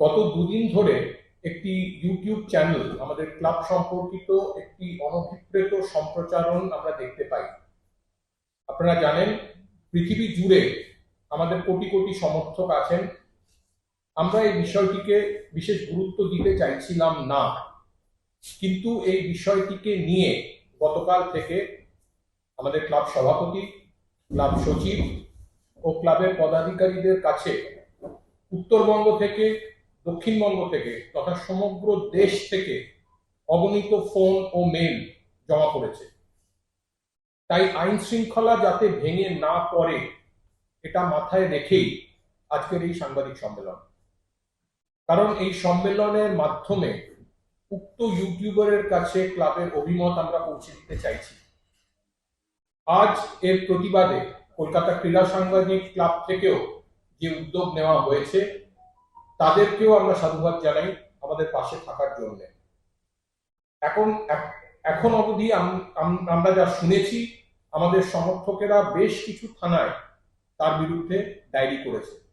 গত দুদিন ধরে একটি ইউটিউব চ্যানেল আমাদের ক্লাব সম্পর্কিত একটি অনভিপ্রেত সম্প্রচারণ আমরা দেখতে পাই। আপনারা জানেন, পৃথিবী জুড়ে আমাদের কোটি কোটি সমর্থক আছেন। আমরা এই বিষয়টিকে বিশেষ গুরুত্ব দিতে চাইছিলাম না। কিন্তু এই বিষয়টিকে নিয়ে গতকাল থেকে আমাদের ক্লাব সভাপতি ক্লাব সচিব ও ক্লাবের পদাধিকারীদের কাছে উত্তরবঙ্গ থেকে দক্ষিণবঙ্গ থেকে তথা সমগ্র দেশ থেকে অগণিত ফোন ও মেল জমা পড়েছে। তাই আইন শৃঙ্খলা যাতে ভেঙে না পড়ে, এটা মাথায় রেখেই আজকের এই সাংবাদিক সম্মেলন। কারণ এই সম্মেলনের মাধ্যমে উক্ত ইউটিউবারের কাছে ক্লাবের অভিমত আমরা পৌঁছে দিতে চাইছি। আজ এর প্রতিবাদে কলকাতা ক্রীড়া সাংবাদিক ক্লাব থেকেও যে উদ্যোগ নেওয়া হয়েছে তাদেরকেও আমরা সাধুবাদ জানাই আমাদের পাশে থাকার জন্য। এখন এখন অবধি আম- আম- আমরা যা শুনেছি, আমাদের সমর্থকেরা বেশ কিছু থানায় তার বিরুদ্ধে ডায়েরি করেছে।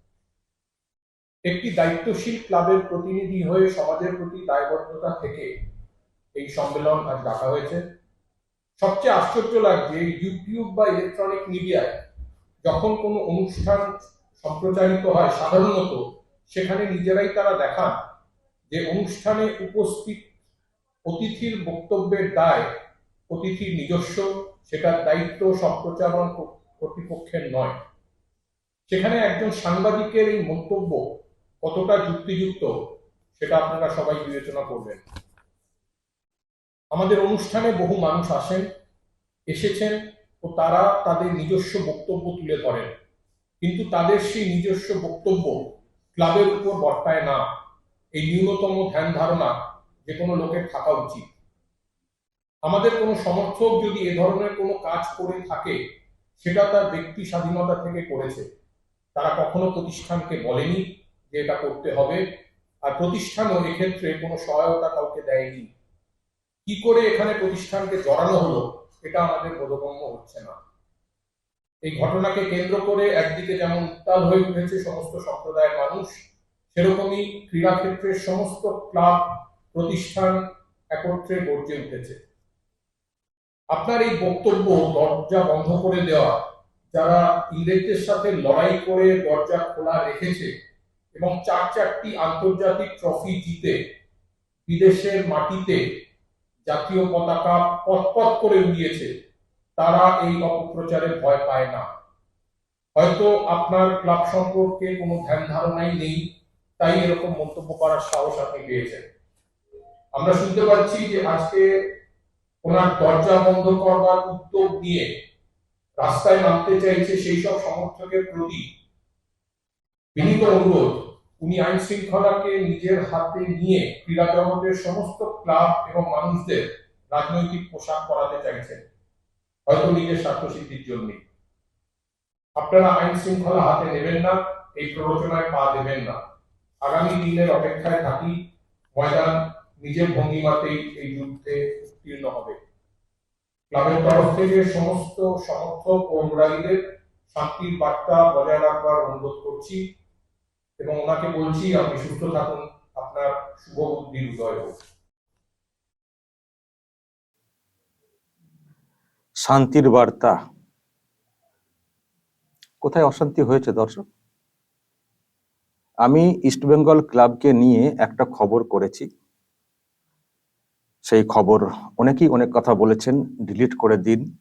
একটি দায়িত্বশীল ক্লাবের প্রতিনিধি হয়ে সমাজের প্রতি দায়বদ্ধতা থেকে এই সম্মেলন আজ ডাকা হয়েছে। সবচেয়ে আশ্চর্য লাগছে ইউটিউব বা ইলেকট্রনিক মিডিয়ায় যখন কোনো অনুষ্ঠান সম্প্রচারিত হয়, সাধারণত সেখানে নিজেরাই তারা দেখান যে অনুষ্ঠানে উপস্থিত অতিথির বক্তব্যের দায় অতিথির নিজস্ব, সেটার দায়িত্ব সম্প্রচারণ কর্তৃপক্ষের নয়। সেখানে একজন সাংবাদিকের এই মন্তব্য কতটা যুক্তিযুক্ত, সেটা আপনারা সবাই বিবেচনা করবেন। আমাদের অনুষ্ঠানে বহু মানুষ আসেন, এসেছেন ও তারা তাদের নিজস্ব বক্তব্য তুলে ধরেন। কিন্তু তাদের সেই নিজস্ব বক্তব্য ক্লাবের উপর বর্তায় না। এই ন্যূনতম ধ্যান ধারণা যে কোনো লোকের থাকা উচিত। আমাদের কোনো সমর্থক যদি এ ধরনের কোনো কাজ করে থাকে, সেটা তার ব্যক্তি স্বাধীনতা থেকে করেছে। তারা কখনো প্রতিষ্ঠানকে বলেনি যে এটা করতে হবে, আর প্রতিষ্ঠানও এক্ষেত্রে কোনো সহায়তা কাউকে দেয়নি। কি করে এখানে প্রতিষ্ঠানকে জড়ানো হলো, এটা আমাদের বোধগম্য হচ্ছে না। এই ঘটনাকে কেন্দ্র করে একদিকে যেমন উত্তাল হয়ে উঠেছে সমস্ত সম্প্রদায়ের মানুষ, সেরকমই ক্রীড়াক্ষেত্রের সমস্ত ক্লাব, প্রতিষ্ঠান একত্রে গর্জে উঠেছে। আপনার এই বক্তব্য দরজা বন্ধ করে দেওয়া, যারা ইংরেজদের সাথে লড়াই করে দরজা খোলা রেখেছে এবং চার চারটি আন্তর্জাতিক ট্রফি জিতে বিদেশের মাটিতে জাতীয় পতাকা পথপথ করে উড়িয়েছে তারা এই অপপ্রচারে ভয় পায় না। হয়তো আপনার ক্লাব সম্পর্কে কোনো ধ্যান ধারণাই নেই, তাই এরকম মন্তব্য করার সাহস আপনি পেয়েছেন। আমরা শুনতে পাচ্ছি যে আজকে ওনার দরজা বন্ধ করবার উদ্যোগ নিয়ে রাস্তায় নামতে চাইছে সেই সব সমর্থকের প্রতি বিনীত অনুরোধ, উনি আইন শৃঙ্খলাকে নিজের হাতে নিয়ে ক্রীড়া জগতের সমস্ত ক্লাব এবং মানুষদের রাজনৈতিক পোশাক করাতে চাইছেন। হয়তো নিজের স্বার্থসিদ্ধির জন্য। আপনারা আইন শৃঙ্খলা হাতে নেবেন না, এই প্ররোচনায় পা দেবেন না। আগামী দিনের অপেক্ষায় থাকি, ময়দান নিজের ভঙ্গিমাতেই এই যুদ্ধে উত্তীর্ণ হবে। ক্লাবের তরফ থেকে সমস্ত সমর্থক ও অনুরাগীদের শান্তির বার্তা বজায় রাখবার অনুরোধ করছি এবং ওনাকে বলছি, আপনি সুস্থ থাকুন, আপনার শুভ বুদ্ধির উদয় হোক। শান্তির বার্তা। কোথায় অশান্তি হয়েছে, দর্শক? আমি ইস্টবেঙ্গল ক্লাবকে নিয়ে একটা খবর করেছি। সেই খবর অনেকেই অনেক কথা বলেছেন, ডিলিট করে দিন,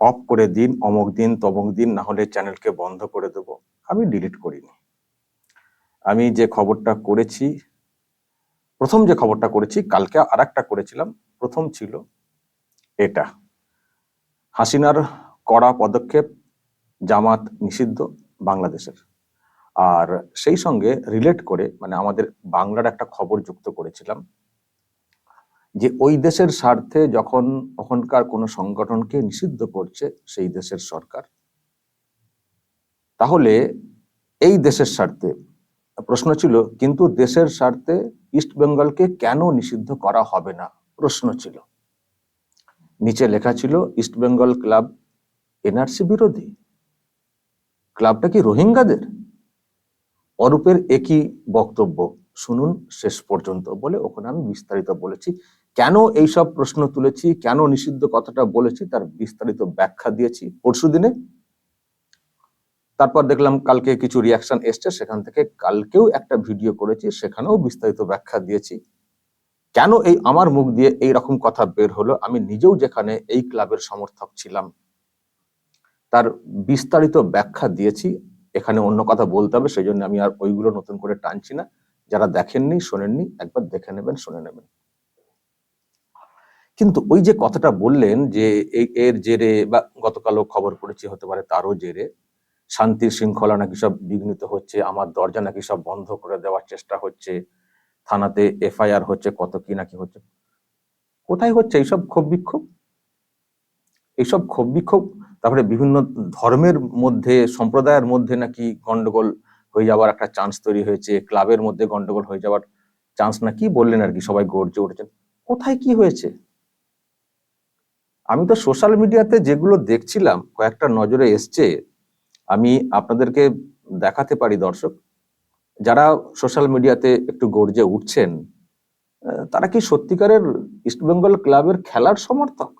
অফ করে দিন, অমুক দিন, তমক দিন, না হলে চ্যানেলকে বন্ধ করে দেব। আমি ডিলিট করিনি। আমি যে খবরটা করেছি, প্রথম যে খবরটা করেছি, কালকে আর করেছিলাম, প্রথম ছিল এটা। হাসিনার কড়া পদক্ষেপ জামাত নিষিদ্ধ বাংলাদেশের। আর সেই সঙ্গে রিলেট করে মানে আমাদের বাংলার একটা খবর যুক্ত করেছিলাম যে ওই দেশের স্বার্থে যখন ওখানকার কোনো সংগঠনকে নিষিদ্ধ করছে সেই দেশের সরকার, তাহলে এই দেশের স্বার্থে, প্রশ্ন ছিল, কিন্তু দেশের স্বার্থে ইস্ট বেঙ্গলকে কেন নিষিদ্ধ করা হবে না? প্রশ্ন ছিল। নিচে লেখা ছিল ইস্ট বেঙ্গল ক্লাব এনআরসি বিরোধী। ক্লাবটা কি রোহিঙ্গাদের? অরূপের একই বক্তব্য। শুনুন শেষ পর্যন্ত বলে ওখানে আমি বিস্তারিত বলেছি। কেন এইসব প্রশ্ন তুলেছি? কেন নিষিদ্ধ কথাটা বলেছি? তার বিস্তারিত ব্যাখ্যা দিয়েছি পরশু দিনে। তারপর দেখলাম কালকে কিছু রিয়াকশন এসছে। সেখান থেকে কালকেও একটা ভিডিও করেছি। সেখানেও বিস্তারিত ব্যাখ্যা দিয়েছি। কেন এই আমার মুখ দিয়ে এই রকম কথা বের হলো? আমি নিজেও যেখানে এই ক্লাবের সমর্থক ছিলাম, তার বিস্তারিত ব্যাখ্যা দিয়েছি। এখানে অন্য কথা বলতে হবে সেই জন্য আমি আর ওইগুলো নতুন করে টানছি না। যারা দেখেননি, শোনেননি, একবার দেখে নেবেন, শুনে নেবেন। কিন্তু ওই যে কথাটা বললেন যে এর জেরে বা গতকালও খবর পড়েছি, হতে পারে তারও জেরে, শান্তির শৃঙ্খলা নাকি সব বিঘ্নিত হচ্ছে, আমার দরজা নাকি সব বন্ধ করে দেওয়ার চেষ্টা হচ্ছে থানাতে এফআইআর হচ্ছে, কত কি নাকি হচ্ছে। কোথায় হচ্ছে এইসব ক্ষোভ বিক্ষোভ? এইসব ক্ষোভ বিক্ষোভ, তারপরে বিভিন্ন ধর্মের মধ্যে, সম্প্রদায়ের মধ্যে নাকি গন্ডগোল হয়ে যাওয়ার একটা চান্স তৈরি হয়েছে, ক্লাবের মধ্যে গন্ডগোল হয়ে যাওয়ার চান্স না, কি বললেন আর কি সবাই গর্জে উঠেছেন। কোথায় কি হয়েছে? আমি তো সোশ্যাল মিডিয়াতে যেগুলো দেখছিলাম, কয়েকটা নজরে এসছে, আমি আপনাদেরকে দেখাতে পারি দর্শক। যারা সোশ্যাল মিডিয়াতে একটু গর্জে উঠছেন তারা কি সত্যিকারের ইস্টবেঙ্গল ক্লাবের খেলার সমর্থক?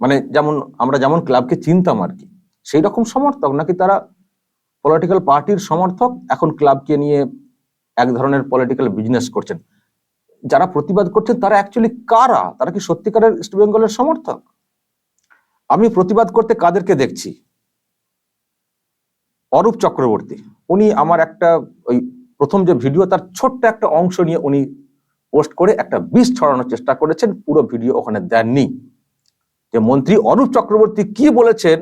মানে যেমন আমরা যেমন ক্লাবকে চিনতাম আর কি সেই রকম সমর্থক? নাকি তারা পলিটিক্যাল পার্টির সমর্থক? এখন ক্লাবকে নিয়ে এক ধরনের পলিটিক্যাল বিজনেস করছেন। যারা প্রতিবাদ করছেন, তারা অ্যাকচুয়ালি কারা? তারা কি সত্যিকারের ইস্টবেঙ্গলের সমর্থক? আমি প্রতিবাদ করতে কাদেরকে দেখছি? অরূপ চক্রবর্তী। উনি আমার একটা ওই প্রথম যে ভিডিও তার ছোট্ট একটা অংশ নিয়ে উনি পোস্ট করে একটা বিষ ছড়ানোর চেষ্টা করেছেন। পুরো ভিডিও ওখানে দেননি। যে মন্ত্রী অরূপ চক্রবর্তী কি বলেছেন?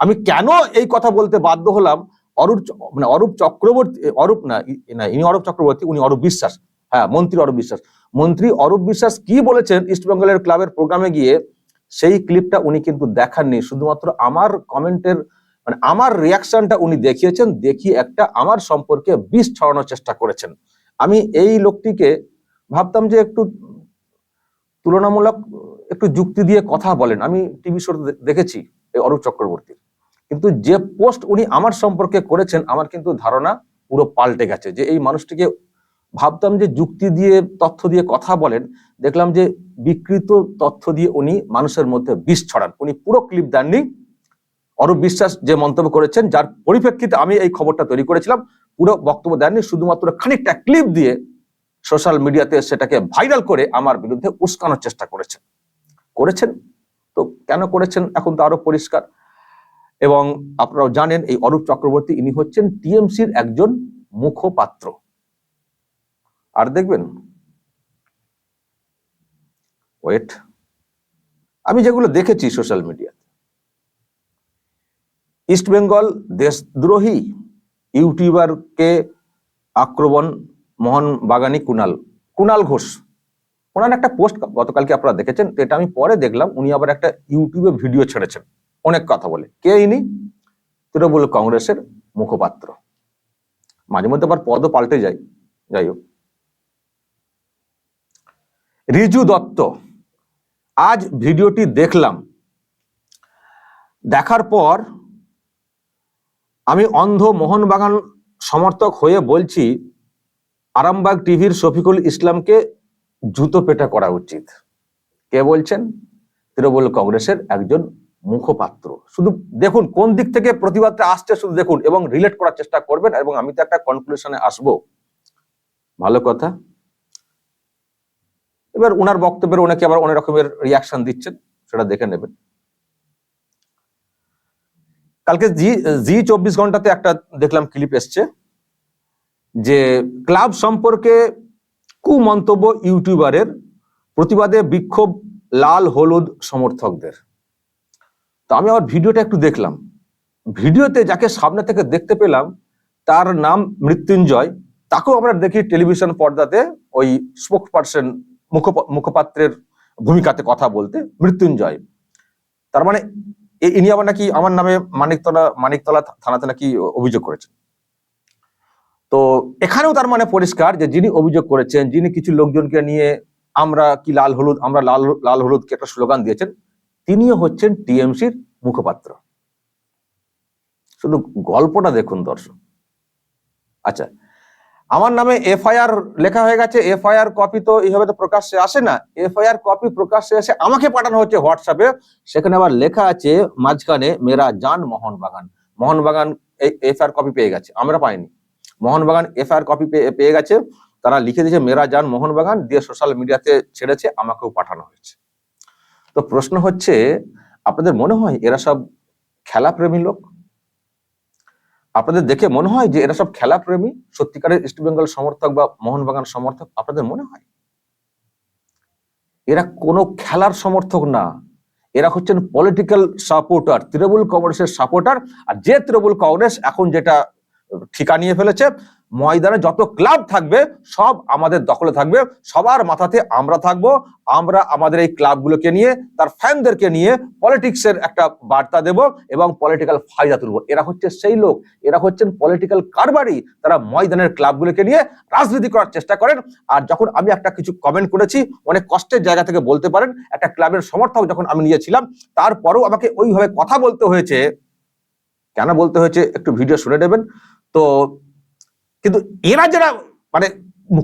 আমি কেন এই কথা বলতে বাধ্য হলাম? অরূপ মানে অরূপ চক্রবর্তী অরূপ না না, ইনি অরূপ চক্রবর্তী, উনি অরূপ বিশ্বাস। হ্যাঁ মন্ত্রী অরূপ বিশ্বাস। মন্ত্রী অরূপ বিশ্বাস কি বলেছেন? ইস্টবেঙ্গলের ক্লাবের প্রোগ্রামে গিয়ে সেই ক্লিপটা উনি কিন্তু দেখাননি। শুধুমাত্র আমার কমেন্টের মানে আমার রিয়াকশনটা উনি দেখিয়েছেন দেখিয়ে একটা আমার সম্পর্কে বিষ ছড়ানোর চেষ্টা করেছেন। আমি এই লোকটিকে ভাবতাম যে একটু তুলনামূলক একটু যুক্তি দিয়ে কথা বলেন। আমি টিভি শো দেখেছি এই অরূপ চক্রবর্তীর। কিন্তু যে পোস্ট উনি আমার সম্পর্কে করেছেন, আমার কিন্তু ধারণা পুরো পাল্টে গেছে। যে এই মানুষটিকে ভাবতাম যে যুক্তি দিয়ে, তথ্য দিয়ে কথা বলেন, দেখলাম যে বিকৃত তথ্য দিয়ে উনি মানুষের মধ্যে বিষ ছড়ান। উনি পুরো ক্লিপ দেননি অরূপ বিশ্বাস যে মন্তব্য করেছেন, যার পরিপ্রেক্ষিতে আমি এই খবরটা তৈরি করেছিলাম, পুরো বক্তব্য দেননি, শুধুমাত্র খানিকটা ক্লিপ দিয়ে সোশ্যাল মিডিয়াতে সেটাকে ভাইরাল করে আমার বিরুদ্ধে উস্কানোর চেষ্টা করেছেন। করেছেন? তো কেন করেছেন? এখন তো আরও পরিষ্কার। এবং আপনারাও জানেন, এই অরূপ চক্রবর্তী ইনি হচ্ছেন টিএমসির একজন মুখপাত্র। আর দেখবেন ওয়েট আমি যেগুলো দেখেছি সোশ্যাল মিডিয়াতে ইস্ট বেঙ্গল দেশদ্রোহী ইউটিউবারকে আক্রমণ মোহন বাগানি কুনাল কুনাল ঘোষ। ওনার একটা পোস্ট গতকালকে আপনারা দেখেছেন, তো এটা আমি পরে দেখলাম, উনি আবার একটা ইউটিউবে ভিডিও ছেড়েছেন, অনেক কথা বলে। কে ইনি? তৃণমূল কংগ্রেসের মুখপাত্র। মাঝে মধ্যে আবার পদও পাল্টে যায়, যাই হোক। রিজু দত্ত, আজ ভিডিওটি দেখলাম। দেখার পর আমি অন্ধ মোহনবাগান সমর্থক হয়ে বলছি, আরামবাগ টিভির শফিকুল ইসলামকে জুতো পেটা করা উচিত। কে বলছেন? তৃণমূল কংগ্রেসের একজন মুখপাত্র। শুধু দেখুন, কোন দিক থেকে প্রতিবাদটা আসছে শুধু দেখুন এবং রিলেট করার চেষ্টা করবেন এবং আমি তো একটা কনক্লুশনে আসব। ভালো কথা। এবার ওনার বক্তব্যের অনেকে আবার অনেক রকমের রিয়াকশন দিচ্ছেন, সেটা দেখে নেবেন। কালকে জি জি চব্বিশ ঘন্টাতে একটা দেখলাম ক্লিপ এসছে যে ক্লাব সম্পর্কে কুমন্তব্য ইউটিউবারের প্রতিবাদে বিক্ষোভ লাল হলুদ সমর্থকদের। তো আমি আবার ভিডিওটা একটু দেখলাম। ভিডিওতে যাকে সামনে থেকে দেখতে পেলাম, তার নাম মৃত্যুঞ্জয়। তাকেও আমরা দেখি টেলিভিশন পর্দাতে ওই স্পোক পার্সন মুখপাত্রের ভূমিকাতে কথা বলতে, মৃত্যুঞ্জয়। তার মানে ইনি আবার নাকি আমার নামে মানিকতলা মানিকতলা থানাতে নাকি অভিযোগ করেছেন। তো এখানেও তার মানে পরিষ্কার যে যিনি অভিযোগ করেছেন, যিনি কিছু লোকজনকে নিয়ে আমরা কি লাল হলুদ, আমরা লাল লাল হলুদ কি একটা স্লোগান দিয়েছেন, তিনিও হচ্ছেন টিএমসির মুখপাত্র। শুধু গল্পটা দেখুন দর্শক। আচ্ছা আমার নামে এফআইআর লেখা হয়ে গেছে, এফআইআর কপি তো এইভাবে তো প্রকাশ্যে আসে না। এফআইআর কপি প্রকাশ্যে এসে আমাকে পাঠানো হচ্ছে হোয়াটসঅ্যাপে সেখানে আবার লেখা আছে মাঝখানে, মেরা জান মোহনবাগান মোহনবাগান এফআইআর কপি পেয়ে গেছে, আমরা পাইনি। মোহনবাগান এফআইআর কপি পেয়ে গেছে। তারা লিখে দিয়েছে, মেরা জান মোহনবাগান দিয়ে সোশ্যাল মিডিয়াতে ছেড়েছে, আমাকেও পাঠানো হয়েছে। তো প্রশ্ন হচ্ছে, আপনাদের মনে হয় এরা সব খেলাপ্রেমী লোক? আপনাদের দেখে মনে হয় যে এরা সব খেলাপ্রেমী? সত্যিকারের ইস্ট বেঙ্গল সমর্থক বা মোহনবাগান সমর্থক আপনাদের মনে হয়? এরা কোনো খেলার সমর্থক না। এরা হচ্ছেন পলিটিক্যাল সাপোর্টার তৃণমূল কংগ্রেসের সাপোর্টার আর যে তৃণমূল কংগ্রেস এখন যেটা ঠিকা নিয়ে ফেলেছে ময়দানে যত ক্লাব থাকবে, সব আমাদের দখলে থাকবে। সবার মাথাতে আমরা থাকব। আমরা আমাদের এই ক্লাবগুলোকে নিয়ে, তার ফ্যানদেরকে নিয়ে পলিটিক্সের একটা বার্তা দেব এবং পলিটিক্যাল ফায়দা তুলব। এরা হচ্ছে সেই লোক, এরা হচ্ছেন পলিটিক্যাল কারবারি। তারা ময়দানের ক্লাবগুলোকে নিয়ে রাজনীতি করার চেষ্টা করেন। আর যখন আমি একটা কিছু কমেন্ট করেছি, অনেক কষ্টের জায়গা থেকে বলতে পারেন, একটা ক্লাবের সমর্থক যখন আমি নিয়েছিলাম, তারপরেও আমাকে ওইভাবে কথা বলতে হয়েছে। কেন বলতে হয়েছে একটু ভিডিও শুনে নেবেন? তো কিন্তু এরা যারা মানে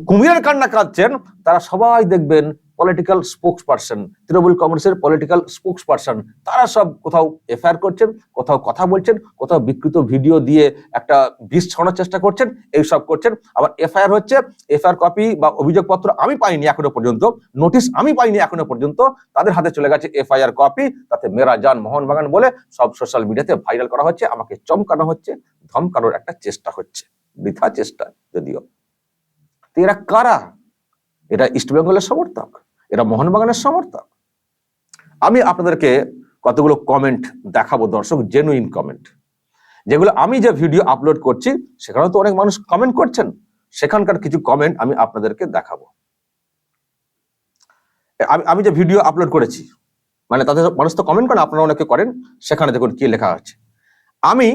কুমিরের কান্না কাঁদছেন, তারা সবাই দেখবেন পলিটিক্যাল স্পোক্স পার্সন তৃণমূল কংগ্রেসের পলিটিক্যাল স্পোক্স পার্সন তারা সব কোথাও এফআইআর করছেন, কোথাও কথা বলছেন, কোথাও বিকৃত ভিডিও দিয়ে একটা বিষ ছড়ানোর চেষ্টা করছেন, এই সব করছেন। আবার এফআইআর হচ্ছে এফআইআর কপি বা অভিযোগপত্র আমি পাইনি এখনও পর্যন্ত নোটিশ আমি পাইনি এখনও পর্যন্ত, তাদের হাতে চলে গেছে এফআইআর কপি তাতে মেরা জান মোহনবাগান বলে সব সোশ্যাল মিডিয়াতে ভাইরাল করা হচ্ছে, আমাকে চমকানো হচ্ছে, ধমকানোর একটা চেষ্টা হচ্ছে। বৃথা চেষ্টা যদিও। এরা কারা? এরা ইস্টবেঙ্গলের সমর্থক, এরা মোহনবাগানের সমর্থক। আমি আপনাদেরকে কতগুলো কমেন্ট দেখাবো দর্শক জেনুইন কমেন্ট যেগুলো আমি যে ভিডিও আপলোড করছি সেখানে তো অনেক মানুষ কমেন্ট করছেন। সেখানকার কিছু কমেন্ট আমি আপনাদেরকে দেখাবো। আমি আমি যে ভিডিও আপলোড করেছি মানে তাদের মানুষ তো কমেন্ট করেন আপনারা অনেকে করেন, সেখানে দেখুন কি লেখা আছে। আমি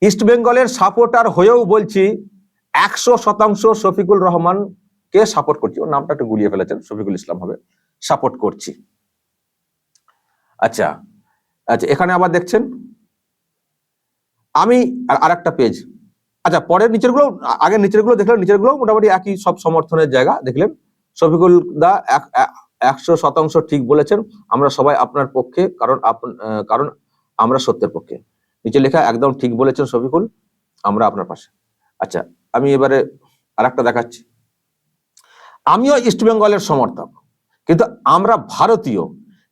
ইস্ট বেঙ্গলের সাপোর্টার হয়েও বলছি, একশো শতাংশ শফিকুল রহমান কে সাপোর্ট করছি? ওর নামটা একটু গুলিয়ে ফেলেছেন, শফিকুল ইসলাম হবে সাপোর্ট করছি। আচ্ছা আচ্ছা এখানে আবার দেখছেন, আমি আর একটা পেজ আচ্ছা পরের নিচেরগুলো আগে নিচেরগুলো দেখলেন নিচেরগুলো মোটামুটি একই সব সমর্থনের জায়গা দেখলেন। শফিকুল দা এক- এক- একশো শতাংশ ঠিক বলেছেন, আমরা সবাই আপনার পক্ষে, কারণ কারণ আমরা সত্যের পক্ষে। নিচে লেখা একদম ঠিক বলেছেন শফিকুল, আমরা আপনার পাশে। আচ্ছা আমি এবারে আরেকটা দেখাচ্ছি। আমিও ইস্ট বেঙ্গলের সমর্থক, কিন্তু আমরা ভারতীয়।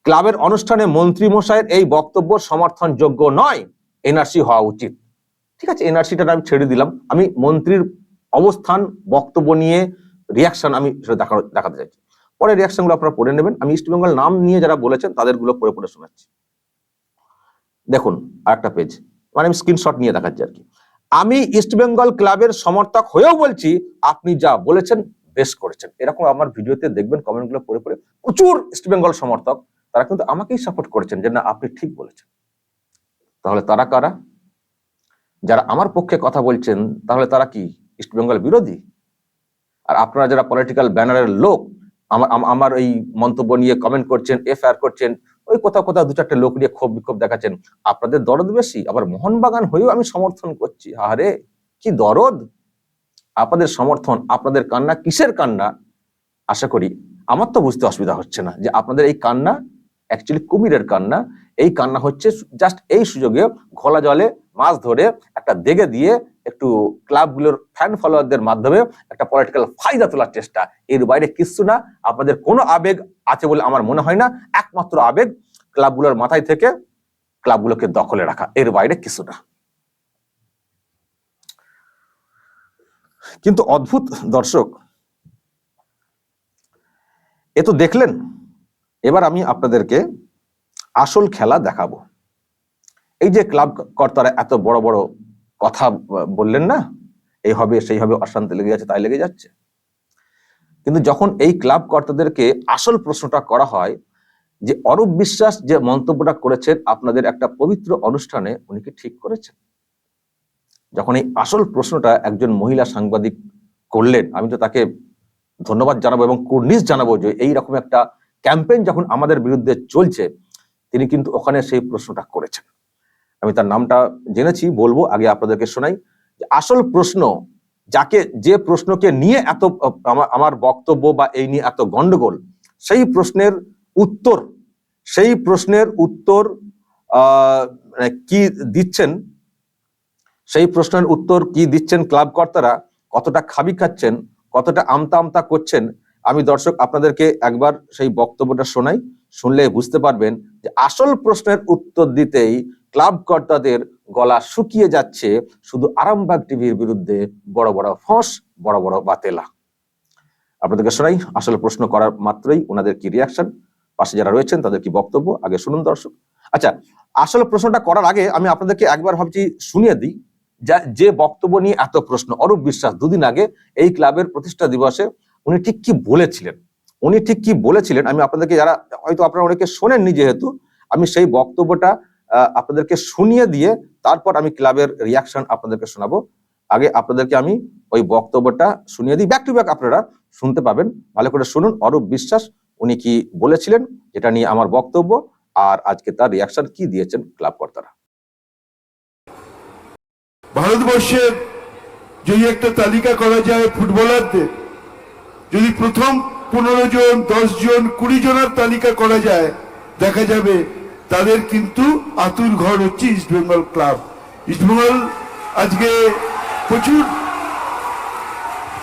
ক্লাবের অনুষ্ঠানে মন্ত্রী মশাইয়ের এই বক্তব্য সমর্থনযোগ্য নয় এনআরসি হওয়া উচিত। ঠিক আছে এনআরসিটা আমি ছেড়ে দিলাম। আমি মন্ত্রীর অবস্থান, বক্তব্য নিয়ে রিয়াকশন আমি সেটা দেখা- দেখাতে চাইছি। পরে রিয়াকশনগুলো আপনারা পড়ে নেবেন। আমি ইস্ট বেঙ্গল নাম নিয়ে যারা বলেছেন, তাদেরগুলো পড়ে পড়ে শোনাচ্ছি। দেখুন, আরেকটা পেজ মানে আমি স্ক্রিনশট নিয়ে দেখাচ্ছি আর কি। আমি ইস্ট বেঙ্গল ক্লাবের সমর্থক হয়েও বলছি, আপনি যা বলেছেন বেশ করেছেন। এরকম আমার ভিডিওতে দেখবেন কমেন্টগুলো পড়ে পড়ে প্রচুর ইস্ট বেঙ্গল সমর্থক। তারা কিন্তু আমাকেই সাপোর্ট করেছেন যে, না, আপনি ঠিক বলেছেন। তাহলে তারা কারা? যারা আমার পক্ষে কথা বলছেন, তাহলে তারা কি ইস্ট বেঙ্গল বিরোধী? আর আপনারা যারা পলিটিক্যাল ব্যানারের লোক আমার আমার এই মন্তব্য নিয়ে কমেন্ট করছেন এফআইআর করছেন ওই কোথাও কোথাও দু চারটে লোক নিয়ে ক্ষোভ বিক্ষোভ দেখাচ্ছেন। আপনাদের দরদ বেশি, আবার মোহনবাগান হয়েও আমি সমর্থন করছি। আরে কি দরদ? আপনাদের সমর্থন, আপনাদের কান্না কিসের কান্না? আশা করি আমার তো বুঝতে অসুবিধা হচ্ছে না যে আপনাদের এই কান্না অ্যাকচুয়ালি কুমিরের কান্না। এই কান্না হচ্ছে জাস্ট এই সুযোগে ঘোলা জলে মাছ ধরে একটা দেগে দিয়ে একটু ক্লাবগুলোর ফ্যান ফলোয়ারদের মাধ্যমে একটা পলিটিক্যাল ফায়দা তোলার চেষ্টা। এর বাইরে কিছু না। আপনাদের কোনো আবেগ আছে বলে আমার মনে হয় না। একমাত্র আবেগ ক্লাবগুলোর মাথায় থেকে ক্লাবগুলোকে দখলে রাখা। এর বাইরে কিছু না। কিন্তু অদ্ভুত দর্শক, এ তো দেখলেন। এবার আমি আপনাদেরকে আসল খেলা দেখাবো। এই যে ক্লাব কর্তারা এত বড় বড় কথা বললেন না, এই হবে, সেই হবে, অশান্তি লেগে যাচ্ছে, তাই লেগে যাচ্ছে। কিন্তু যখন এই ক্লাব কর্তাদেরকে আসল প্রশ্নটা করা হয় যে, অরূপ বিশ্বাস যে মন্তব্যটা করেছেন আপনাদের একটা পবিত্র অনুষ্ঠানে, উনি কি ঠিক করেছেন? যখন এই আসল প্রশ্নটা একজন মহিলা সাংবাদিক করলেন, আমি তো তাকে ধন্যবাদ জানাব এবং কুর্নিশ জানাব যে, এই রকম একটা ক্যাম্পেইন যখন আমাদের বিরুদ্ধে চলছে, তিনি কিন্তু ওখানে সেই প্রশ্নটা করেছেন। আমি তার নামটা জেনেছি, বলব, আগে আপনাদেরকে শোনাই। আসল প্রশ্ন, যাকে, যে প্রশ্নকে নিয়ে এত আমার- আমার বক্তব্য বা এই নিয়ে এত গন্ডগোল, সেই প্রশ্নের উত্তর, সেই প্রশ্নের উত্তর মানে কি দিচ্ছেন, সেই প্রশ্নের উত্তর কি দিচ্ছেন ক্লাব কর্তারা, কতটা খাবি খাচ্ছেন, কতটা আমতা আমতা করছেন, আমি দর্শক আপনাদেরকে একবার সেই বক্তব্যটা শোনাই। শুনলে বুঝতে পারবেন যে আসল প্রশ্নের উত্তর দিতেই ক্লাব কর্তাদের গলা শুকিয়ে যাচ্ছে শুধু আরামবাগ টিভির বিরুদ্ধে বড় বড় ফস, বড় বড় বাতেলা। আপনাদেরকে শোনাই, আসলে প্রশ্ন করার মাত্রই ওনাদের কি রিয়াকশন পাশে যারা রয়েছেন, তাদের কি বক্তব্য? আগে শুনুন দর্শক। আচ্ছা আসলে প্রশ্নটা করার আগে আমি আপনাদেরকে একবার ভাবছি শুনিয়ে দিই। যা, যে বক্তব্য নিয়ে এত প্রশ্ন, অরূপ বিশ্বাস দুদিন আগে এই ক্লাবের প্রতিষ্ঠা দিবসে উনি ঠিক কি বলেছিলেন? উনি ঠিক কি বলেছিলেন? আমি আপনাদেরকে যারা, হয়তো আপনারা অনেকে শোনেননি যেহেতু, আমি সেই বক্তব্যটা আপনাদেরকে শুনিয়ে দিয়ে তারপর আমি ক্লাবের রিয়াকশন আপনাদেরকে শোনাবো। আগে আপনাদেরকে আমি ওই বক্তব্যটা শুনিয়ে দিই। ব্যাক টু ব্যাক আপনারা শুনতে পাবেন। ভালো করে শুনুন। অরূপ বিশ্বাস, উনি কি বলেছিলেন? যেটা নিয়ে আমার বক্তব্য। আর আজকে তার রিয়াকশন কি দিয়েছেন ক্লাব কর্তারা? ভারতবর্ষের যদি একটা তালিকা করা যায় ফুটবলারদের, যদি প্রথম পনেরো জন, দশ জন, কুড়ি জনের তালিকা করা যায়, দেখা যাবে তাদের কিন্তু আতুর ঘর হচ্ছে ইস্টবেঙ্গল ক্লাব ইস্টবেঙ্গল আজকে প্রচুর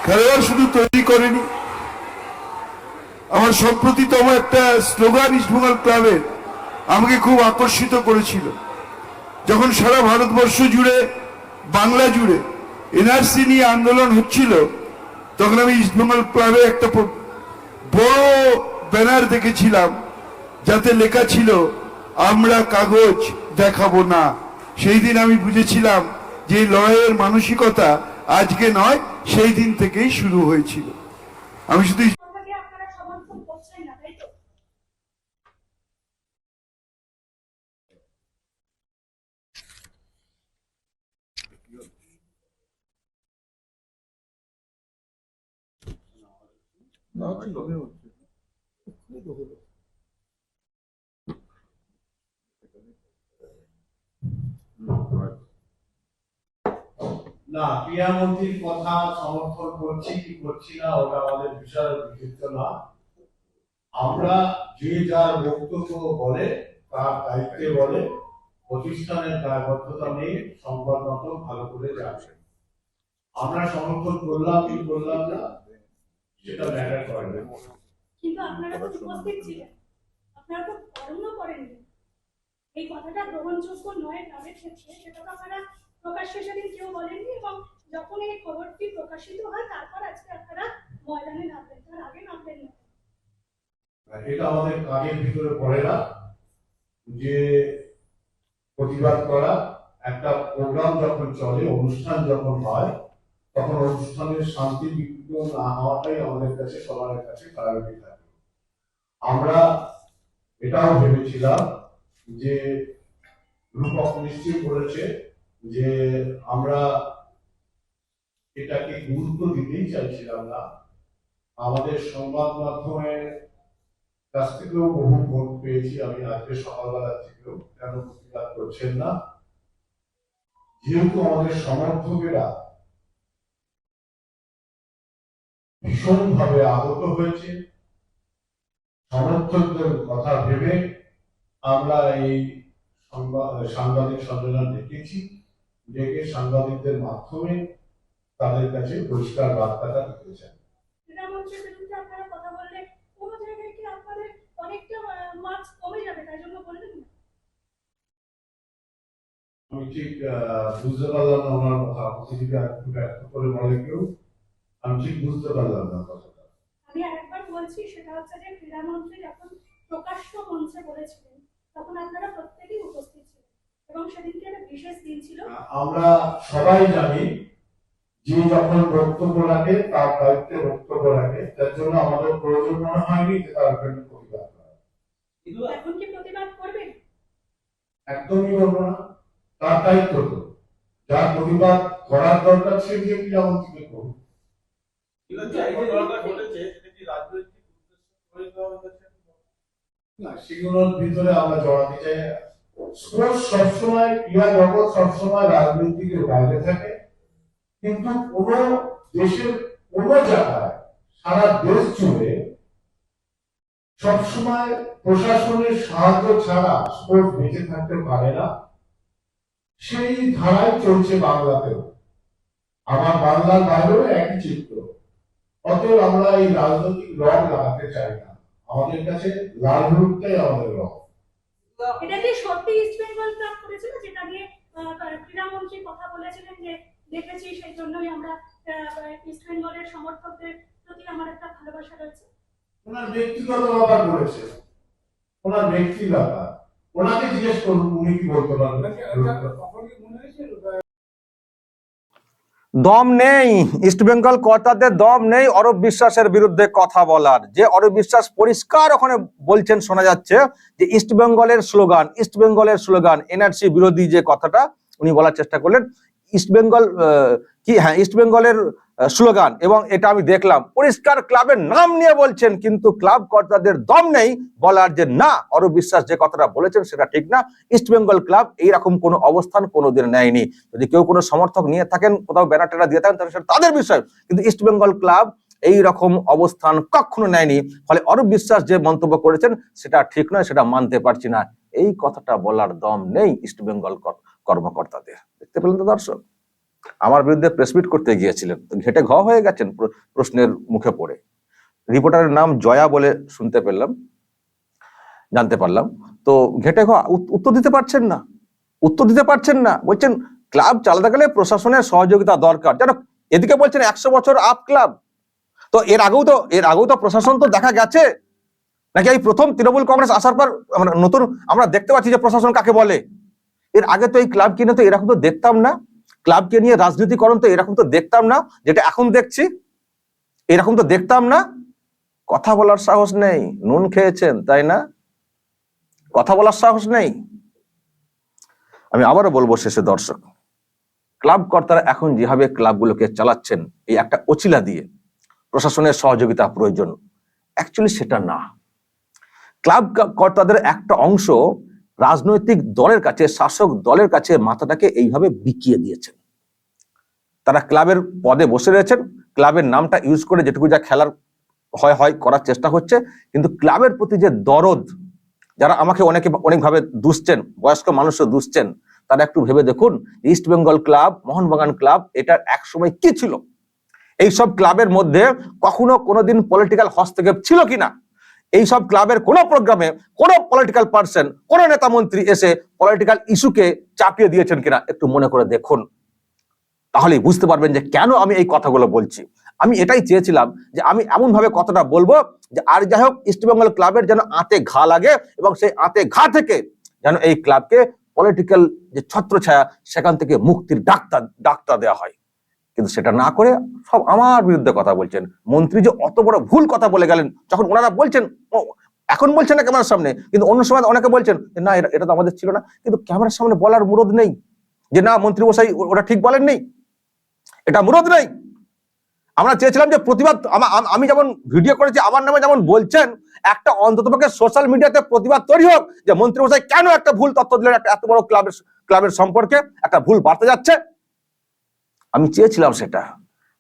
খেলোয়াড় শুধু তৈরি করেনি। আমার সম্প্রতিতম একটা স্লোগান ইস্টবেঙ্গল ক্লাবের আমাকে খুব আকর্ষিত করেছিল। যখন সারা ভারতবর্ষ জুড়ে, বাংলা জুড়ে এনআরসি নিয়ে আন্দোলন হচ্ছিল, তখন আমি ইস্টবেঙ্গল ক্লাবে একটা বড় ব্যানার দেখেছিলাম, যাতে লেখা ছিল আমরা কাগজ দেখাবো না। সেই দিন আমি বুঝেছিলাম যে লড়াইয়ের মানসিকতা আজকে নয় সেই দিন থেকেই শুরু হয়েছিল। আমি শুধু না না ক্রীড়ামন্ত্রীর কথা সমর্থন করছি কি করছি না, ওটা আমাদের বিষয় বিচিত্র না। আমরা যে যার বক্তব্য বলে, তার দায়িত্বে বলে, প্রতিষ্ঠানের দায়বদ্ধতা নিয়ে সংবাদ মাধ্যম ভালো করে যাচ্ছে আমরা সমর্থন করলাম কি করলাম না, সেটা ম্যাটার করে না। কিন্তু আপনারা তো উপস্থিত ছিলেন। আপনারা তো করেননি। এই কথাটা গ্রহণযোগ্য নয় গ্রামের ক্ষেত্রে, সেটা তো আপনারা প্রকাশ্যে সেদিন কেউ বলেননি এবং যখন এই খবরটি প্রকাশিত হয়, তারপর আজকে আপনারা ময়দানে নামবেন। তার আগে নামবেন না। এটা আমাদের কাজের ভিতরে পড়ে না যে প্রতিবাদ করা। একটা প্রোগ্রাম যখন চলে, অনুষ্ঠান যখন হয়, তখন অনুষ্ঠানের শান্তি বিঘ্ন না হওয়াটাই আমাদের কাছে, সবার কাছে প্রায়োরিটি থাকে। আমরা এটাও ভেবেছিলাম যে রূপক নিশ্চয়ই বলেছে যে আমরা এটাকে গুরুত্ব দিতেই চাইছিলাম না। আমাদের সংবাদ মাধ্যমের কাছ থেকেও বহু ভোট পেয়েছি আমি আজকে সকালবেলা থেকেও, কেন প্রতিবাদ করছেন না? যেহেতু আমাদের সমর্থকেরা ভীষণভাবে আহত হয়েছে, সমর্থকদের কথা ভেবে আমরা এই সংবাদ, সাংবাদিক সম্মেলন ডেকেছি ডেকে সাংবাদিকদের মাধ্যমে তাদের কাছে পরিষ্কার বার্তাটা দিতে চাই। ক্রীড়ামন্ত্রীর বিরুদ্ধে আপনারা কথা বললে কোনো জায়গায় কি আপনাদের অনেকটা মার্কস কমে যাবে? তাই জন্য বললেন না আমি ঠিক বুঝতে পারলাম না ওনার কথা। আপনি একটু ব্যক্ত করে বলে কেউ। আমি ঠিক বুঝতে পারলাম না কথাটা। আমি আরেকবার বলছি সেটা হচ্ছে যে ক্রীড়ামন্ত্রী যখন প্রকাশ্য মঞ্চে বলেছিলেন তখন আপনারা প্রত্যেকেই উপস্থিত ছিলেন। এবং সেদিনকে একটা বিশেষ দিন আমরা সবাই জানি যে যখন বক্তব্য রাখে তার দায়িত্বে বক্তব্য রাখে। তার জন্য আমাদের প্রয়োজন মনে হয়নি যে তার জন্য প্রতিবাদ করা এখন কি প্রতিবাদ করবেন? একদমই করব না। তার দায়িত্ব তো। যার প্রতিবাদ করার দরকার সে যে ক্রীড়ামন্ত্রীকে করুক। না সেগুলোর ভিতরে আমরা জড়াতে চাই। না। স্পোর্টস সবসময় ক্রীড়া জগৎ সবসময় রাজনীতির বাইরে থাকে। কিন্তু কোন দেশের কোন জায়গায় সারা দেশ জুড়ে সবসময় প্রশাসনের সাহায্য ছাড়া স্পোর্ট বেঁচে থাকতে পারে না। সেই ধারায় চলছে বাংলাতেও। আমার বাংলার বাইরেও একই চিত্র। অতএব আমরা এই রাজনৈতিক রং লাগাতে চাই না। আমাদের কাছে লাল হলুদটাই আমাদের রং। এটা কি সত্যি ইস্ট বেঙ্গল ক্লাব করেছিল যেটা নিয়ে ক্রীড়ামন্ত্রী কথা বলেছিলেন যে দেখেছি সেই জন্যই আমরা আহ, ইস্ট বেঙ্গলের সমর্থকদের প্রতি আমার একটা ভালোবাসা রয়েছে। ওনার ব্যক্তিগত ব্যাপার বলেছে। ওনার ব্যক্তি ব্যাপার। ওনাকে জিজ্ঞেস করুন উনি কি বলতে পারবেন? দম নেই। ইস্টবেঙ্গল কর্তাদের দম নেই অরব বিশ্বাসের বিরুদ্ধে কথা বলার। যে অরব বিশ্বাস পরিষ্কার ওখানে বলছেন, শোনা যাচ্ছে যে ইস্টবেঙ্গলের স্লোগান ইস্টবেঙ্গলের স্লোগান এনআরসি বিরোধী যে কথাটা উনি বলার চেষ্টা করলেন ইস্টবেঙ্গল বেঙ্গল কি হ্যাঁ ইস্টবেঙ্গলের স্লোগান এবং এটা আমি দেখলাম। পরিষ্কার ক্লাবের নাম নিয়ে বলছেন, কিন্তু ক্লাব কর্তাদের দম নেই বলার যে না অরব বিশ্বাস যে কথাটা বলেছেন সেটা ঠিক না। ইস্টবেঙ্গল ক্লাব এইরকম কোনো অবস্থান কোনোদিন নেয়নি। যদি কেউ কোনো সমর্থক নিয়ে থাকেন, কোথাও ব্যানার ট্যানার দিয়ে থাকেন, তাহলে সেটা তাদের বিষয়। কিন্তু ইস্ট বেঙ্গল ক্লাব এই রকম অবস্থান কখনো নেয়নি। ফলে অরূপ বিশ্বাস যে মন্তব্য করেছেন, সেটা ঠিক নয়, সেটা মানতে পারছি না। এই কথাটা বলার দম নেই ইস্ট বেঙ্গল কর- কর্মকর্তাদের। দেখতে পেলেন তো দর্শক? আমার বিরুদ্ধে প্রেসমিট করতে গিয়েছিলেন। তো ঘেটে ঘ হয়ে গেছেন প্র- প্রশ্নের মুখে পড়ে। রিপোর্টারের নাম জয়া বলে শুনতে পেলাম, জানতে পারলাম। তো ঘেটে ঘ উত্তর দিতে পারছেন না। উত্তর দিতে পারছেন না। বলছেন, ক্লাব চালাতে গেলে প্রশাসনের সহযোগিতা দরকার। যেন এদিকে বলছেন, একশো বছর আপ ক্লাব। তো এর আগেও তো, এর আগেও তো প্রশাসন তো দেখা গেছে। নাকি এই প্রথম তৃণমূল কংগ্রেস আসার পর নতুন, আমরা দেখতে পাচ্ছি যে প্রশাসন কাকে বলে। এর আগে তো এই ক্লাব কিনে তো এরকম তো দেখতাম না। ক্লাবকে নিয়ে রাজনীতিকরণ তো এরকম তো দেখতাম না, যেটা এখন দেখছি, এরকম তো দেখতাম না। কথা বলার সাহস নেই, নুন খেয়েছেন, তাই না? কথা বলার সাহস নেই। আমি আবারও বলব শেষে, দর্শক, ক্লাব কর্তারা এখন যেভাবে ক্লাবগুলোকে চালাচ্ছেন, এই একটা অচিলা দিয়ে প্রশাসনের সহযোগিতা প্রয়োজন। অ্যাকচুয়ালি সেটা না। ক্লাব কর্তাদের একটা অংশ রাজনৈতিক দলের কাছে, শাসক দলের কাছে মাথাটাকে এইভাবে বিকিয়ে দিয়েছেন। তারা ক্লাবের পদে বসে রয়েছেন। ক্লাবের নামটা ইউজ করে যেটুকু যা খেলার হয় হয় করার চেষ্টা হচ্ছে। কিন্তু ক্লাবের প্রতি যে দরদ, যারা আমাকে অনেকে অনেকভাবে দুষছেন, বয়স্ক মানুষও দুষছেন, তারা একটু ভেবে দেখুন East Bengal club Mohun Bagan club এটার এক সময় কি ছিল? এইসব ক্লাবের মধ্যে কখনো কোনোদিন পলিটিক্যাল হস্তক্ষেপ ছিল কিনা? এইসব ক্লাবের কোনো প্রোগ্রামে কোনো পলিটিক্যাল পার্সন কোন নেতা মন্ত্রী এসে পলিটিক্যাল ইস্যুকে চাপিয়ে দিয়েছেন কিনা একটু মনে করে দেখুন। তাহলেই বুঝতে পারবেন যে কেন আমি এই কথাগুলো বলছি। আমি এটাই চেয়েছিলাম যে আমি এমন ভাবে কথাটা বলব যে আর যাই হোক ইস্টবেঙ্গল ক্লাবের যেন আতে ঘা লাগে এবং সেই আতে ঘা থেকে যেন এই ক্লাবকে পলিটিক্যাল যে ছত্রছায়া, সেখান থেকে মুক্তির ডাক্তার ডাক্তার দেওয়া হয়। কিন্তু সেটা না করে সব আমার বিরুদ্ধে কথা বলছেন। মন্ত্রী যে অত বড় ভুল কথা বলে গেলেন, যখন ওনারা বলছেন এখন বলছেন না ক্যামেরার সামনে, কিন্তু অন্য সময় অনেকে বলছেন না, এটা তো আমাদের ছিল না। কিন্তু ক্যামেরার সামনে বলার মুরদ নেই। যে, না মন্ত্রী মশাই ওটা ঠিক বলেন নেই এটা মুরদ নেই। আমরা চেয়েছিলাম যে প্রতিবাদ, আমি যেমন ভিডিও করেছি, আমার নামে যেমন বলছেন, একটা অন্ততপক্ষে সোশ্যাল মিডিয়াতে প্রতিবাদ তৈরি হোক যে মন্ত্রী মশাই কেন একটা ভুল তথ্য দিলেন, একটা এত বড় ক্লাবের ক্লাবের সম্পর্কে একটা ভুল বার্তা যাচ্ছে। আমি চেয়েছিলাম সেটা,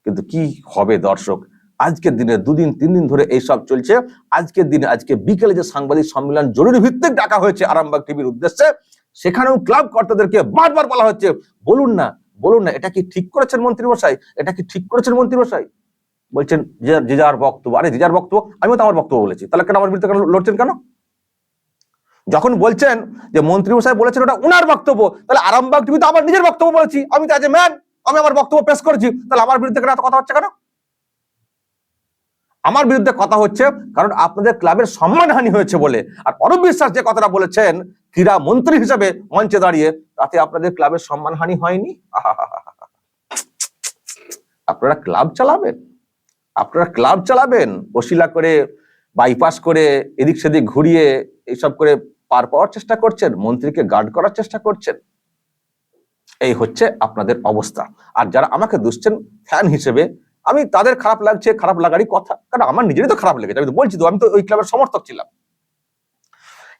কিন্তু কি হবে দর্শক? আজকের দিনে দুদিন তিন দিন ধরে এইসব চলছে। আজকের দিনে, আজকে বিকেলে যে সাংবাদিক সম্মেলন জরুরি ভিত্তিক ডাকা হয়েছে আরামবাগ টিভির উদ্দেশ্যে, সেখানেও ক্লাব কর্তাদেরকে বারবার বলা হচ্ছে, বলুন না বলুন না, এটা কি ঠিক করেছেন মন্ত্রী মশাই এটা কি ঠিক করেছেন মন্ত্রী মশাই বলছেন, যে যে যার বক্তব্য, আরে, যে যার বক্তব্য, আমিও তো আমার বক্তব্য বলেছি। তাহলে কেন আমার বিরুদ্ধে কেন লড়ছেন কেন? যখন বলছেন যে মন্ত্রী মশাই বলেছেন ওটা উনার বক্তব্য, তাহলে আরামবাগ টিভি তো আমার নিজের বক্তব্য বলেছি, আমি তো আজ ম্যান আমি আমার বক্তব্য পেশ করেছি, তাহলে আমার বিরুদ্ধে কেন এত কথা হচ্ছে কেন? আমার বিরুদ্ধে কথা হচ্ছে কারণ আপনাদের ক্লাবের সম্মানহানি হয়েছে বলে। আর অরূপ বিশ্বাস যে কথাটা বলেছেন, ক্রীড়া মন্ত্রী হিসেবে মঞ্চে দাঁড়িয়ে, তাতে আপনাদের ক্লাবের সম্মানহানি হয়নি। আপনারা ক্লাব চালাবেন? আপনারা ক্লাব চালাবেন? ওসিলা করে বাইপাস করে এদিক সেদিক ঘুরিয়ে এইসব করে পার পাওয়ার চেষ্টা করছেন? মন্ত্রীকে গার্ড করার চেষ্টা করছেন? এই হচ্ছে আপনাদের অবস্থা। আর যারা আমাকে দুষছেন ফ্যান হিসেবে, আমি তাদের খারাপ লাগছে, খারাপ লাগারই কথা। কারণ আমার নিজেরই তো খারাপ লেগেছে। আমি তো বলছি তো, আমি তো ওই ক্লাবের সমর্থক ছিলাম।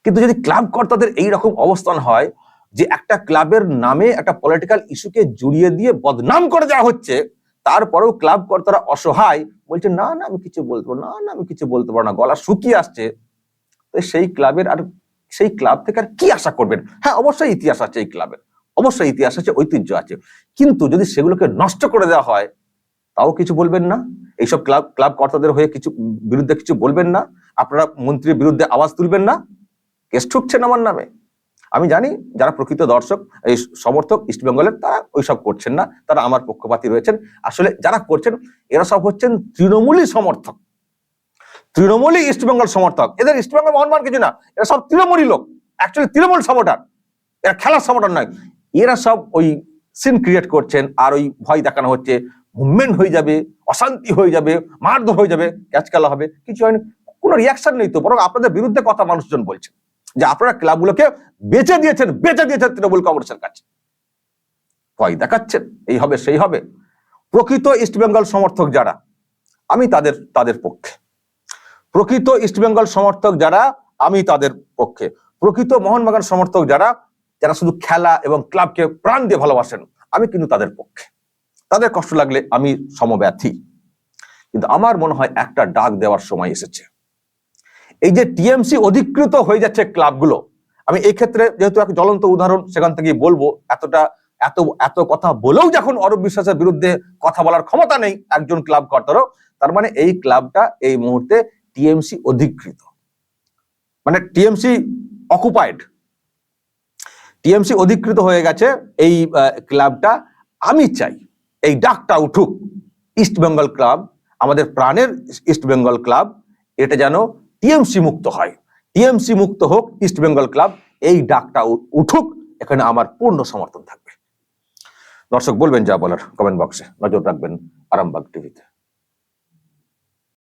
কিন্তু যদি ক্লাব কর্তাদের এই রকম অবস্থান হয়, যে একটা ক্লাবের নামে একটা পলিটিক্যাল ইস্যুকে জুড়িয়ে দিয়ে বদনাম করে দেওয়া হচ্ছে, তারপরেও ক্লাব কর্তারা অসহায়, বলছে, না না, আমি কিছু বলতে পারব না না, আমি কিছু বলতে পারব না। গলা শুকিয়ে আসছে। তো সেই ক্লাবের আর সেই ক্লাব থেকে আর কি আশা করবেন? হ্যাঁ অবশ্যই ইতিহাস আছে এই ক্লাবের। অবশ্যই ইতিহাস আছে, ঐতিহ্য আছে। কিন্তু যদি সেগুলোকে নষ্ট করে দেওয়া হয়, তাও কিছু বলবেন না? এইসব ক্লাব ক্লাব কর্তাদের হয়ে কিছু, বিরুদ্ধে কিছু বলবেন না? আপনারা মন্ত্রীর বিরুদ্ধে আওয়াজ তুলবেন না? কেস ঠুকছেন আমার নামে। আমি জানি যারা প্রকৃত দর্শক, এই সমর্থক ইস্টবেঙ্গলের তারা ওইসব করছেন না। তারা আমার পক্ষপাতী রয়েছেন। আসলে যারা করছেন, এরা সব হচ্ছেন তৃণমূলই সমর্থক। তৃণমূলী ইস্টবেঙ্গল সমর্থক। এদের ইস্টবেঙ্গল মহানমান কিছু না। এরা সব তৃণমূলই লোক। অ্যাকচুয়ালি তৃণমূল সাপোর্টার এরা খেলার সমর্থন নয়। এরা সব ওই সিন ক্রিয়েট করছেন আর ওই ভয় দেখানো হচ্ছে। মুভমেন্ট হয়ে যাবে, অশান্তি হয়ে যাবে, মারধর হয়ে যাবে ক্যাচকালা হবে, কিছু হয়নি। কোনো রিয়াকশন নেই তো, বরং আপনাদের বিরুদ্ধে কথা মানুষজন বলছেন যে আপনারা ক্লাবগুলোকে বেচে দিয়েছেন বেচে দিয়েছেন তৃণমূল কংগ্রেসের কাছে। ভয় দেখাচ্ছেন, এই হবে, সেই হবে। প্রকৃত ইস্টবেঙ্গল সমর্থক যারা, আমি তাদের তাদের পক্ষে। প্রকৃত ইস্টবেঙ্গল সমর্থক যারা, আমি তাদের পক্ষে। প্রকৃত মোহনবাগান সমর্থক যারা যারা শুধু খেলা এবং ক্লাবকে প্রাণ দিয়ে ভালোবাসেন, আমি কিন্তু তাদের পক্ষে। তাদের কষ্ট লাগলে আমি সমব্যথী। কিন্তু আমার মনে হয় একটা ডাক দেওয়ার সময় এসেছে। এই যে টিএমসি অধিকৃত হয়ে যাচ্ছে ক্লাবগুলো, আমি এই ক্ষেত্রে যেহেতু এক জ্বলন্ত উদাহরণ, সেখান থেকে বলব, এতটা, এত এত কথা বলেও যখন অরব বিশ্বাসের বিরুদ্ধে কথা বলার ক্ষমতা নেই একজন ক্লাব কর্তারও, তার মানে এই ক্লাবটা এই মুহূর্তে টিএমসি অধিকৃত। মানে টিএমসি অকুপাইড টিএমসি অধিকৃত হয়ে গেছে, এই ক্লাবটা আমি চাই, এই ডাকটা উঠুক, ইস্ট বেঙ্গল ক্লাব, আমাদের প্রাণের ইস্ট বেঙ্গল ক্লাব, এটা যেন টিএমসি মুক্ত হয়। টিএমসি মুক্ত হোক, ইস্ট বেঙ্গল ক্লাব, এই ডাকটা উঠুক, এখানে আমার পূর্ণ সমর্থন থাকবে। দর্শক, বলবেন যা বলার কমেন্ট বক্সে নজর রাখবেন আরামবাগ টিভিতে